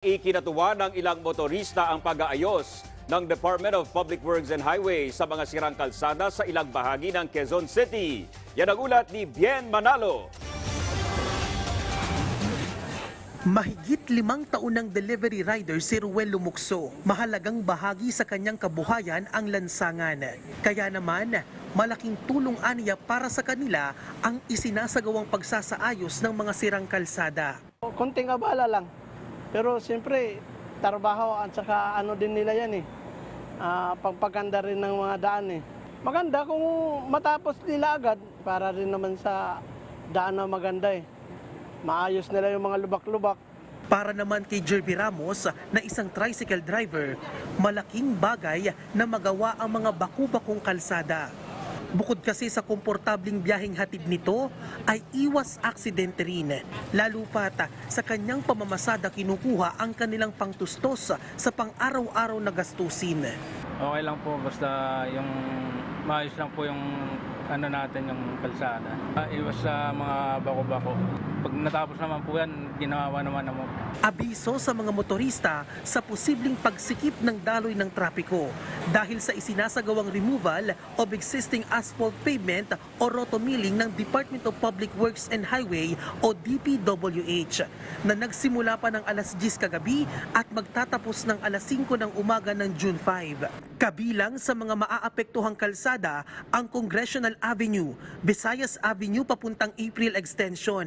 Ikinatuwa ng ilang motorista ang pag-aayos ng Department of Public Works and Highways sa mga sirang kalsada sa ilang bahagi ng Quezon City. Yan ang ulat ni Bien Manalo. Mahigit limang taon ng delivery rider si Ruel Lumukso. Mahalagang bahagi sa kanyang kabuhayan ang lansangan. Kaya naman, malaking tulong aniya para sa kanila ang isinasagawang pagsasaayos ng mga sirang kalsada. Konting abala lang. Pero siyempre, trabaho at saka ano din nila yan eh. Ah, pagpaganda rin ng mga daan eh. Maganda kung matapos nila agad para rin naman sa daan na maganda eh. Maayos nila yung mga lubak-lubak. Para naman kay Jerby Ramos na isang tricycle driver, malaking bagay na magawa ang mga baku-bakong kalsada. Bukod kasi sa komportabling biyaheng hatid nito, ay iwas aksidente rin. Lalo pat sa kanyang pamamasada kinukuha ang kanilang pangtustos sa pang-araw-araw na gastusin. Okay lang po basta yung maayos lang po yung ano natin yung kalsada. Ah, iwas sa mga bako-bako. Pag natapos naman po yan, ginawa naman naman. Abiso sa mga motorista sa posibleng pagsikip ng daloy ng trapiko dahil sa isinasagawang removal of existing asphalt pavement o rotomilling ng Department of Public Works and Highway o DPWH na nagsimula pa ng alas 10 kagabi at magtatapos ng alas 5 ng umaga ng June 5. Kabilang sa mga maaapektuhang kalsada ang Congressional Avenue, Visayas Avenue papuntang April Extension,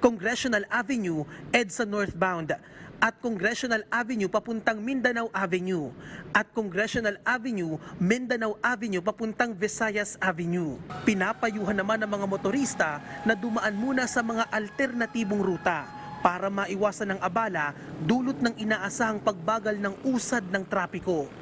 Congressional Avenue, EDSA northbound, at Congressional Avenue papuntang Mindanao Avenue at Congressional Avenue, Mindanao Avenue papuntang Visayas Avenue. Pinapayuhan naman ng mga motorista na dumaan muna sa mga alternatibong ruta para maiwasan ng abala dulot ng inaasahang pagbagal ng usad ng trapiko.